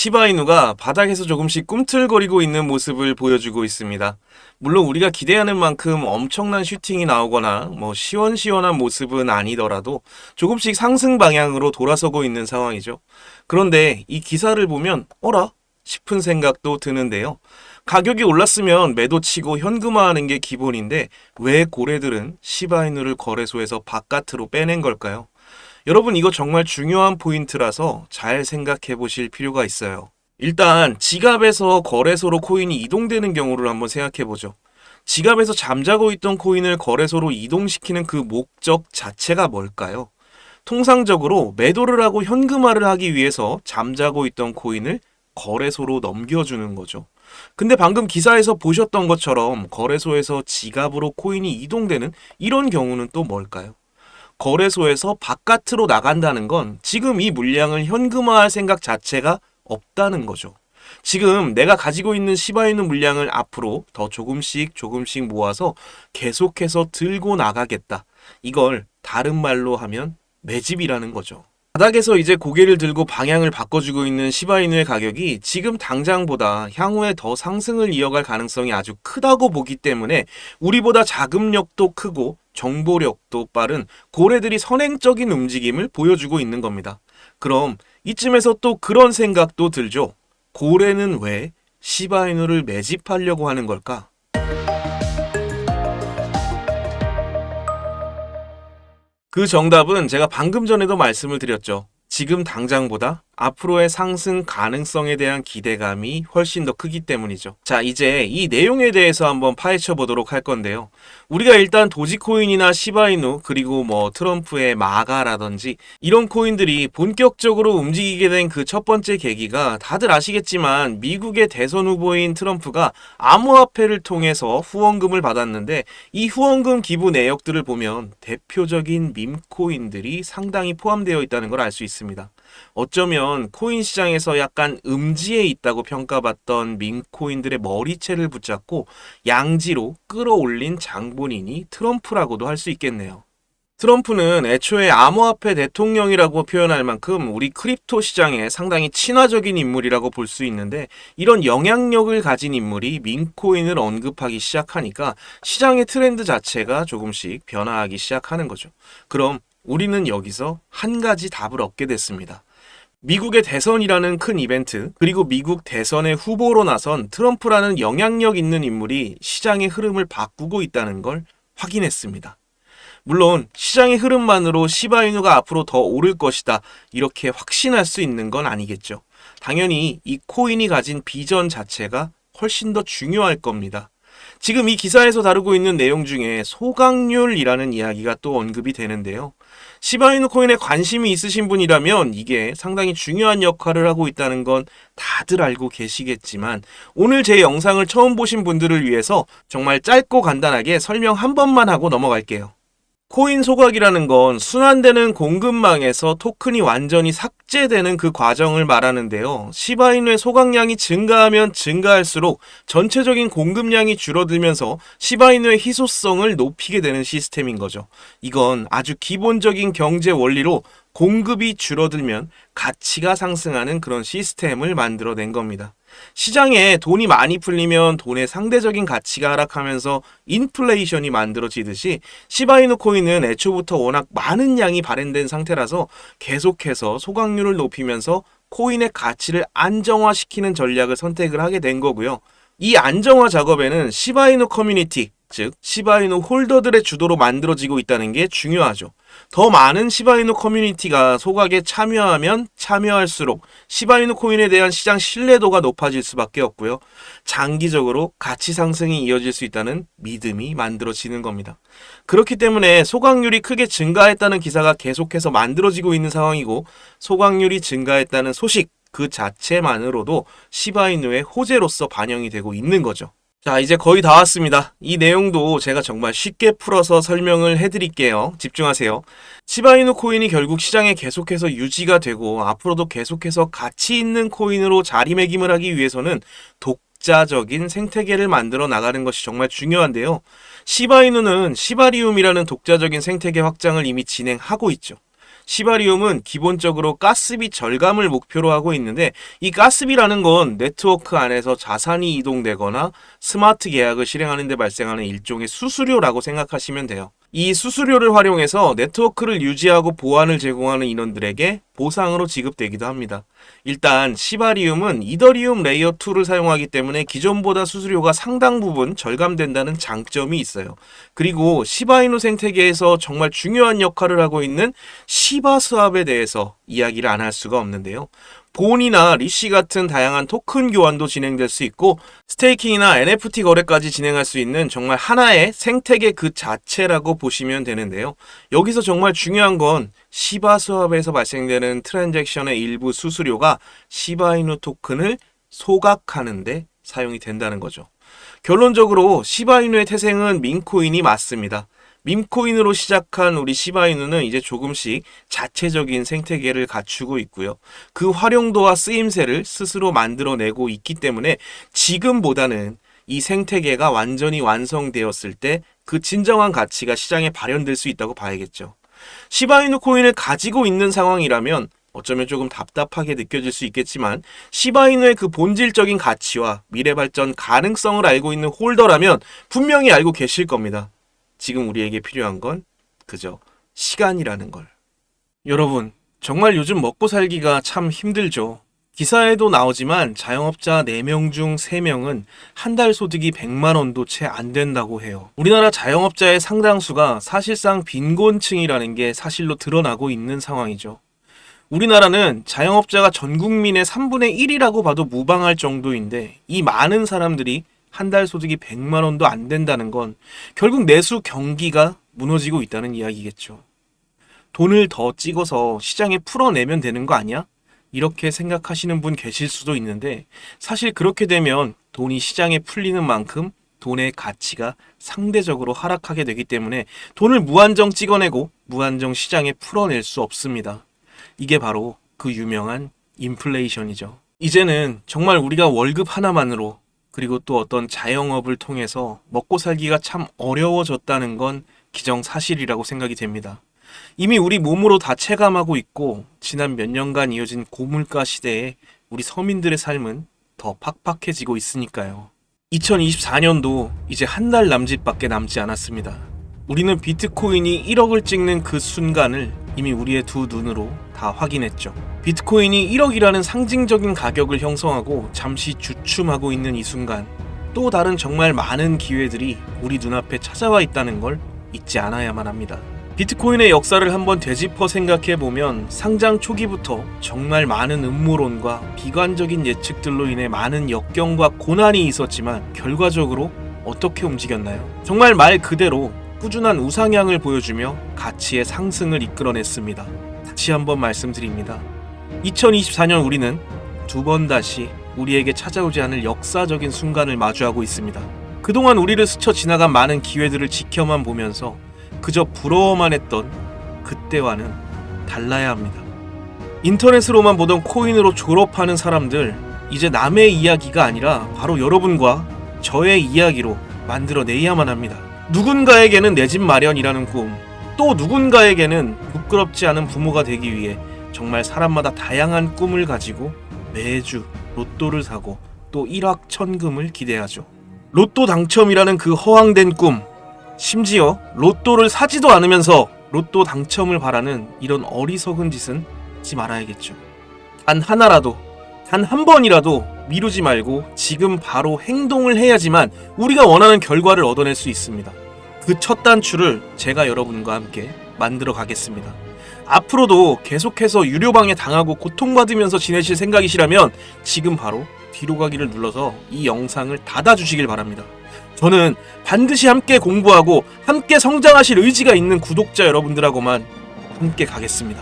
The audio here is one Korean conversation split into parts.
시바이누가 바닥에서 조금씩 꿈틀거리고 있는 모습을 보여주고 있습니다. 물론 우리가 기대하는 만큼 엄청난 슈팅이 나오거나 뭐 시원시원한 모습은 아니더라도 조금씩 상승 방향으로 돌아서고 있는 상황이죠. 그런데 이 기사를 보면 어라? 싶은 생각도 드는데요. 가격이 올랐으면 매도치고 현금화하는 게 기본인데 왜 고래들은 시바이누를 거래소에서 바깥으로 빼낸 걸까요? 여러분 이거 정말 중요한 포인트라서 잘 생각해 보실 필요가 있어요. 일단 지갑에서 거래소로 코인이 이동되는 경우를 한번 생각해 보죠. 지갑에서 잠자고 있던 코인을 거래소로 이동시키는 그 목적 자체가 뭘까요? 통상적으로 매도를 하고 현금화를 하기 위해서 잠자고 있던 코인을 거래소로 넘겨주는 거죠. 근데 방금 기사에서 보셨던 것처럼 거래소에서 지갑으로 코인이 이동되는 이런 경우는 또 뭘까요? 거래소에서 바깥으로 나간다는 건 지금 이 물량을 현금화할 생각 자체가 없다는 거죠. 지금 내가 가지고 있는 시바이누 물량을 앞으로 더 조금씩 조금씩 모아서 계속해서 들고 나가겠다. 이걸 다른 말로 하면 매집이라는 거죠. 바닥에서 이제 고개를 들고 방향을 바꿔주고 있는 시바이누의 가격이 지금 당장보다 향후에 더 상승을 이어갈 가능성이 아주 크다고 보기 때문에 우리보다 자금력도 크고 정보력도 빠른 고래들이 선행적인 움직임을 보여주고 있는 겁니다. 그럼 이쯤에서 또 그런 생각도 들죠. 고래는 왜 시바이누를 매집하려고 하는 걸까? 그 정답은 제가 방금 전에도 말씀을 드렸죠. 지금 당장보다 앞으로의 상승 가능성에 대한 기대감이 훨씬 더 크기 때문이죠. 자, 이제 이 내용에 대해서 한번 파헤쳐 보도록 할 건데요. 우리가 일단 도지코인이나 시바이누 그리고 뭐 트럼프의 마가라든지 이런 코인들이 본격적으로 움직이게 된 그 첫 번째 계기가 다들 아시겠지만 미국의 대선 후보인 트럼프가 암호화폐를 통해서 후원금을 받았는데 이 후원금 기부 내역들을 보면 대표적인 밈코인들이 상당히 포함되어 있다는 걸 알 수 있습니다. 어쩌면 코인 시장에서 약간 음지에 있다고 평가받던 밈코인들의 머리채를 붙잡고 양지로 끌어올린 장본인이 트럼프라고도 할 수 있겠네요. 트럼프는 애초에 암호화폐 대통령이라고 표현할 만큼 우리 크립토 시장에 상당히 친화적인 인물이라고 볼 수 있는데 이런 영향력을 가진 인물이 민코인을 언급하기 시작하니까 시장의 트렌드 자체가 조금씩 변화하기 시작하는 거죠. 그럼 우리는 여기서 한 가지 답을 얻게 됐습니다. 미국의 대선이라는 큰 이벤트, 그리고 미국 대선의 후보로 나선 트럼프라는 영향력 있는 인물이 시장의 흐름을 바꾸고 있다는 걸 확인했습니다. 물론 시장의 흐름만으로 시바이누가 앞으로 더 오를 것이다 이렇게 확신할 수 있는 건 아니겠죠. 당연히 이 코인이 가진 비전 자체가 훨씬 더 중요할 겁니다. 지금 이 기사에서 다루고 있는 내용 중에 소각률이라는 이야기가 또 언급이 되는데요. 시바이누 코인에 관심이 있으신 분이라면 이게 상당히 중요한 역할을 하고 있다는 건 다들 알고 계시겠지만 오늘 제 영상을 처음 보신 분들을 위해서 정말 짧고 간단하게 설명 한 번만 하고 넘어갈게요. 코인 소각이라는 건 순환되는 공급망에서 토큰이 완전히 삭제되는 그 과정을 말하는데요. 시바이누의 소각량이 증가하면 증가할수록 전체적인 공급량이 줄어들면서 시바이누의 희소성을 높이게 되는 시스템인 거죠. 이건 아주 기본적인 경제 원리로 공급이 줄어들면 가치가 상승하는 그런 시스템을 만들어낸 겁니다. 시장에 돈이 많이 풀리면 돈의 상대적인 가치가 하락하면서 인플레이션이 만들어지듯이 시바이누 코인은 애초부터 워낙 많은 양이 발행된 상태라서 계속해서 소각률을 높이면서 코인의 가치를 안정화시키는 전략을 선택을 하게 된 거고요. 이 안정화 작업에는 시바이누 커뮤니티, 즉 시바이누 홀더들의 주도로 만들어지고 있다는 게 중요하죠. 더 많은 시바이누 커뮤니티가 소각에 참여하면 참여할수록 시바이누 코인에 대한 시장 신뢰도가 높아질 수밖에 없고요. 장기적으로 가치 상승이 이어질 수 있다는 믿음이 만들어지는 겁니다. 그렇기 때문에 소각률이 크게 증가했다는 기사가 계속해서 만들어지고 있는 상황이고 소각률이 증가했다는 소식 그 자체만으로도 시바이누의 호재로서 반영이 되고 있는 거죠. 자, 이제 거의 다 왔습니다. 이 내용도 제가 정말 쉽게 풀어서 설명을 해드릴게요. 집중하세요. 시바이누 코인이 결국 시장에 계속해서 유지가 되고 앞으로도 계속해서 가치 있는 코인으로 자리매김을 하기 위해서는 독자적인 생태계를 만들어 나가는 것이 정말 중요한데요. 시바이누는 시바리움이라는 독자적인 생태계 확장을 이미 진행하고 있죠. 시바리움은 기본적으로 가스비 절감을 목표로 하고 있는데 이 가스비라는 건 네트워크 안에서 자산이 이동되거나 스마트 계약을 실행하는 데 발생하는 일종의 수수료라고 생각하시면 돼요. 이 수수료를 활용해서 네트워크를 유지하고 보안을 제공하는 인원들에게 보상으로 지급되기도 합니다. 일단 시바리움은 이더리움 레이어 2를 사용하기 때문에 기존보다 수수료가 상당 부분 절감된다는 장점이 있어요. 그리고 시바이누 생태계에서 정말 중요한 역할을 하고 있는 시바 수합에 대해서 이야기를 안 할 수가 없는데요. 본이나 리시 같은 다양한 토큰 교환도 진행될 수 있고 스테이킹이나 NFT 거래까지 진행할 수 있는 정말 하나의 생태계 그 자체라고 보시면 되는데요. 여기서 정말 중요한 건 시바 수합에서 발생되는 트랜잭션의 일부 수수료가 시바이누 토큰을 소각하는데 사용이 된다는 거죠. 결론적으로 시바이누의 태생은 민코인이 맞습니다. 밈코인으로 시작한 우리 시바이누는 이제 조금씩 자체적인 생태계를 갖추고 있고요. 그 활용도와 쓰임새를 스스로 만들어내고 있기 때문에 지금보다는 이 생태계가 완전히 완성되었을 때 그 진정한 가치가 시장에 발현될 수 있다고 봐야겠죠. 시바이누 코인을 가지고 있는 상황이라면 어쩌면 조금 답답하게 느껴질 수 있겠지만 시바이누의 그 본질적인 가치와 미래 발전 가능성을 알고 있는 홀더라면 분명히 알고 계실 겁니다. 지금 우리에게 필요한 건 그저 시간이라는 걸. 여러분, 정말 요즘 먹고 살기가 참 힘들죠. 기사에도 나오지만 자영업자 4명 중 3명은 한 달 소득이 100만 원도 채 안 된다고 해요. 우리나라 자영업자의 상당수가 사실상 빈곤층이라는 게 사실로 드러나고 있는 상황이죠. 우리나라는 자영업자가 전 국민의 3분의 1이라고 봐도 무방할 정도인데 이 많은 사람들이 한 달 소득이 100만 원도 안 된다는 건 결국 내수 경기가 무너지고 있다는 이야기겠죠. 돈을 더 찍어서 시장에 풀어내면 되는 거 아니야? 이렇게 생각하시는 분 계실 수도 있는데 사실 그렇게 되면 돈이 시장에 풀리는 만큼 돈의 가치가 상대적으로 하락하게 되기 때문에 돈을 무한정 찍어내고 무한정 시장에 풀어낼 수 없습니다. 이게 바로 그 유명한 인플레이션이죠. 이제는 정말 우리가 월급 하나만으로 그리고 또 어떤 자영업을 통해서 먹고 살기가 참 어려워졌다는 건 기정사실이라고 생각이 됩니다. 이미 우리 몸으로 다 체감하고 있고 지난 몇 년간 이어진 고물가 시대에 우리 서민들의 삶은 더 팍팍해지고 있으니까요. 2024년도 이제 한 달 남짓밖에 남지 않았습니다. 우리는 비트코인이 1억을 찍는 그 순간을 이미 우리의 두 눈으로 다 확인했죠. 비트코인이 1억이라는 상징적인 가격을 형성하고 잠시 주춤하고 있는 이 순간 또 다른 정말 많은 기회들이 우리 눈앞에 찾아와 있다는 걸 잊지 않아야만 합니다. 비트코인의 역사를 한번 되짚어 생각해 보면 상장 초기부터 정말 많은 음모론과 비관적인 예측들로 인해 많은 역경과 고난이 있었지만 결과적으로 어떻게 움직였나요? 정말 말 그대로 꾸준한 우상향을 보여주며 가치의 상승을 이끌어냈습니다. 다시 한번 말씀드립니다. 2024년 우리는 두 번 다시 우리에게 찾아오지 않을 역사적인 순간을 마주하고 있습니다. 그동안 우리를 스쳐 지나간 많은 기회들을 지켜만 보면서 그저 부러워만 했던 그때와는 달라야 합니다. 인터넷으로만 보던 코인으로 졸업하는 사람들, 이제 남의 이야기가 아니라 바로 여러분과 저의 이야기로 만들어내야만 합니다. 누군가에게는 내 집 마련이라는 꿈, 또 누군가에게는 부끄럽지 않은 부모가 되기 위해 정말 사람마다 다양한 꿈을 가지고 매주 로또를 사고 또 일확천금을 기대하죠. 로또 당첨이라는 그 허황된 꿈, 심지어 로또를 사지도 않으면서 로또 당첨을 바라는 이런 어리석은 짓은 하지 말아야겠죠. 단 하나라도, 단 한 번이라도 미루지 말고 지금 바로 행동을 해야지만 우리가 원하는 결과를 얻어낼 수 있습니다. 그 첫 단추를 제가 여러분과 함께 만들어 가겠습니다. 앞으로도 계속해서 유료방에 당하고 고통받으면서 지내실 생각이시라면 지금 바로 뒤로 가기를 눌러서 이 영상을 닫아주시길 바랍니다. 저는 반드시 함께 공부하고 함께 성장하실 의지가 있는 구독자 여러분들하고만 함께 가겠습니다.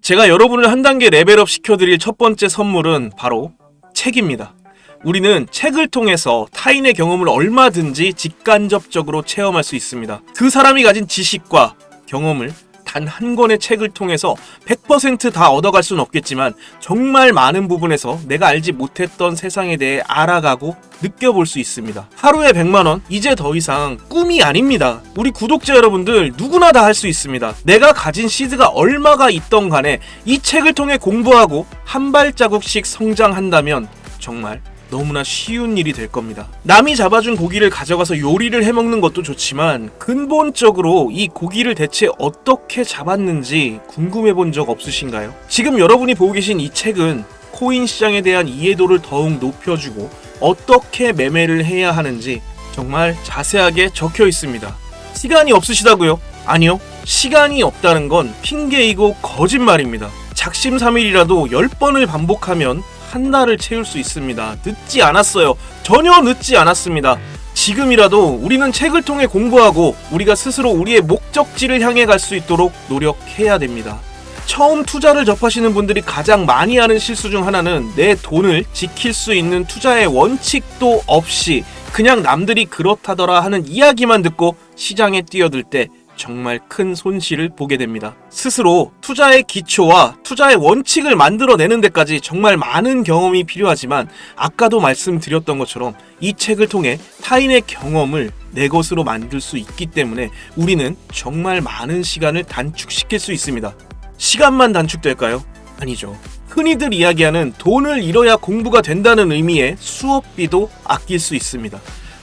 제가 여러분을 한 단계 레벨업 시켜드릴 첫 번째 선물은 바로 책입니다. 우리는 책을 통해서 타인의 경험을 얼마든지 직간접적으로 체험할 수 있습니다. 그 사람이 가진 지식과 경험을 단 한 권의 책을 통해서 100%다 얻어갈 수는 없겠지만 정말 많은 부분에서 내가 알지 못했던 세상에 대해 알아가고 느껴볼 수 있습니다. 하루에 100만원? 이제 더 이상 꿈이 아닙니다. 우리 구독자 여러분들 누구나 다 할 수 있습니다. 내가 가진 시드가 얼마가 있던 간에 이 책을 통해 공부하고 한 발자국씩 성장한다면 정말 너무나 쉬운 일이 될 겁니다. 남이 잡아준 고기를 가져가서 요리를 해먹는 것도 좋지만 근본적으로 이 고기를 대체 어떻게 잡았는지 궁금해 본 적 없으신가요? 지금 여러분이 보고 계신 이 책은 코인 시장에 대한 이해도를 더욱 높여주고 어떻게 매매를 해야 하는지 정말 자세하게 적혀 있습니다. 시간이 없으시다고요? 아니요. 시간이 없다는 건 핑계이고 거짓말입니다. 작심삼일이라도 10번을 반복하면 한 달을 채울 수 있습니다. 늦지 않았어요. 전혀 늦지 않았습니다. 지금이라도 우리는 책을 통해 공부하고 우리가 스스로 우리의 목적지를 향해 갈 수 있도록 노력해야 됩니다. 처음 투자를 접하시는 분들이 가장 많이 하는 실수 중 하나는 내 돈을 지킬 수 있는 투자의 원칙도 없이 그냥 남들이 그렇다더라 하는 이야기만 듣고 시장에 뛰어들 때 정말 큰 손실을 보게 됩니다. 스스로 투자의 기초와 투자의 원칙을 만들어내는 데까지 정말 많은 경험이 필요하지만 아까도 말씀드렸던 것처럼 이 책을 통해 타인의 경험을 내 것으로 만들 수 있기 때문에 우리는 정말 많은 시간을 단축시킬 수 있습니다. 시간만 단축될까요? 아니죠. 흔히들 이야기하는 돈을 잃어야 공부가 된다는 의미의 수업비도 아낄 수 있습니다.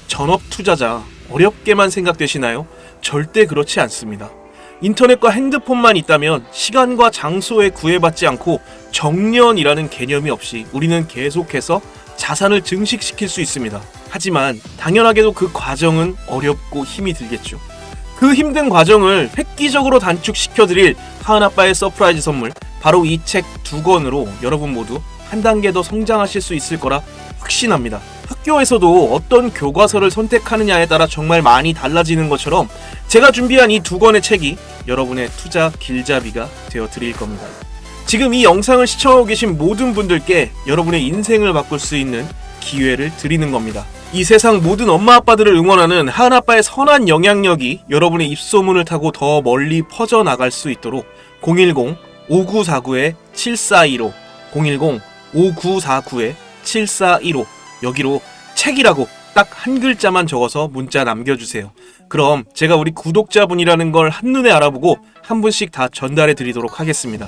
전업 투자자 어렵게만 생각되시나요? 절대 그렇지 않습니다. 인터넷과 핸드폰만 있다면 시간과 장소에 구애받지 않고 정년이라는 개념이 없이 우리는 계속해서 자산을 증식시킬 수 있습니다. 하지만 당연하게도 그 과정은 어렵고 힘이 들겠죠. 그 힘든 과정을 획기적으로 단축시켜드릴 하은아빠의 서프라이즈 선물 바로 이 책 두 권으로 여러분 모두 한 단계 더 성장하실 수 있을 거라 확신합니다. 학교에서도 어떤 교과서를 선택하느냐에 따라 정말 많이 달라지는 것처럼 제가 준비한 이 두 권의 책이 여러분의 투자 길잡이가 되어 드릴 겁니다. 지금 이 영상을 시청하고 계신 모든 분들께 여러분의 인생을 바꿀 수 있는 기회를 드리는 겁니다. 이 세상 모든 엄마 아빠들을 응원하는 하은 아빠의 선한 영향력이 여러분의 입소문을 타고 더 멀리 퍼져 나갈 수 있도록 010 5949 의7415 010 5949의 7415 여기로 책이라고 딱 한 글자만 적어서 문자 남겨주세요. 그럼 제가 우리 구독자분이라는 걸 한눈에 알아보고 한 분씩 다 전달해 드리도록 하겠습니다.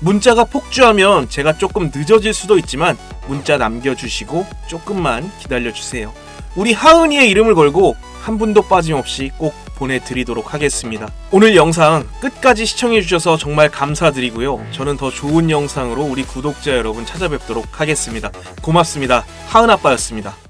문자가 폭주하면 제가 조금 늦어질 수도 있지만 문자 남겨주시고 조금만 기다려주세요. 우리 하은이의 이름을 걸고 한 분도 빠짐없이 꼭 보내드리도록 하겠습니다. 오늘 영상 끝까지 시청해주셔서 정말 감사드리고요. 저는 더 좋은 영상으로 우리 구독자 여러분 찾아뵙도록 하겠습니다. 고맙습니다. 하은아빠였습니다.